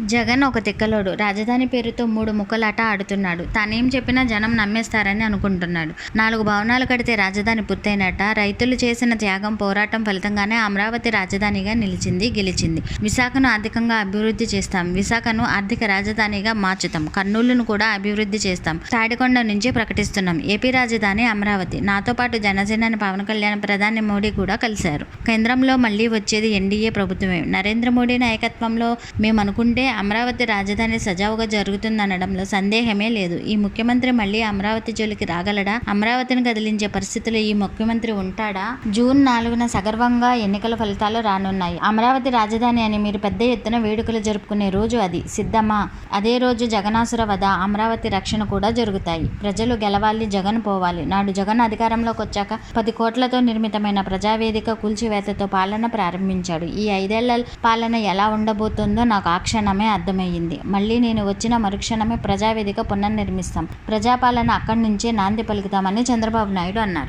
జగన్ ఒక తిక్కలోడు. రాజధాని పేరుతో మూడు ముక్కలాట ఆడుతున్నాడు. తానేం చెప్పినా జనం నమ్మేస్తారని అనుకుంటున్నాడు. నాలుగు భవనాలు కడితే రాజధాని పూర్తయినట్ట. రైతులు చేసిన త్యాగం పోరాటం ఫలితంగానే అమరావతి రాజధానిగా నిలిచింది గెలిచింది. విశాఖను ఆర్థికంగా అభివృద్ధి చేస్తాం. విశాఖను ఆర్థిక రాజధానిగా మార్చుతాం. కర్నూలును కూడా అభివృద్ధి చేస్తాం. తాడికొండ నుంచి ప్రకటిస్తున్నాం. ఏపీ రాజధాని అమరావతి. నాతో పాటు జనసేనని పవన్ కళ్యాణ్ ప్రధాని మోడీ కూడా కలిశారు. కేంద్రంలో మళ్ళీ వచ్చేది ఎన్డీఏ ప్రభుత్వమే. నరేంద్ర మోడీ నాయకత్వంలో మేము అనుకుంటే అమరావతి రాజధాని సజావుగా జరుగుతుందనడంలో సందేహమే లేదు. ఈ ముఖ్యమంత్రి మళ్ళీ అమరావతి జోలికి రాగలడా? అమరావతిని కదిలించే పరిస్థితిలో ఈ ముఖ్యమంత్రి ఉంటాడా? జూన్ నాలుగున సగర్వంగా ఎన్నికల ఫలితాలు రానున్నాయి. అమరావతి రాజధాని అని మీరు పెద్ద ఎత్తున వేడుకలు జరుపుకునే రోజు అది. సిద్ధమా? అదే రోజు జగనాసుర వధ అమరావతి రక్షణ కూడా జరుగుతాయి. ప్రజలు గెలవాలి జగన్ పోవాలి. నాడు జగన్ అధికారంలోకి వచ్చాక పది కోట్లతో నిర్మితమైన ప్రజావేదిక కూల్చివేతతో పాలన ప్రారంభించాడు. ఈ ఐదేళ్ళ పాలన ఎలా ఉండబోతుందో నాకు ఆ క్షణమే అర్థమయ్యింది. మళ్ళీ నేను వచ్చిన మరుక్షణమే ప్రజావేదిక పునర్నిర్మిస్తాం. ప్రజాపాలన అక్కడి నుంచే నాంది పలుకుతామని చంద్రబాబు నాయుడు అన్నారు.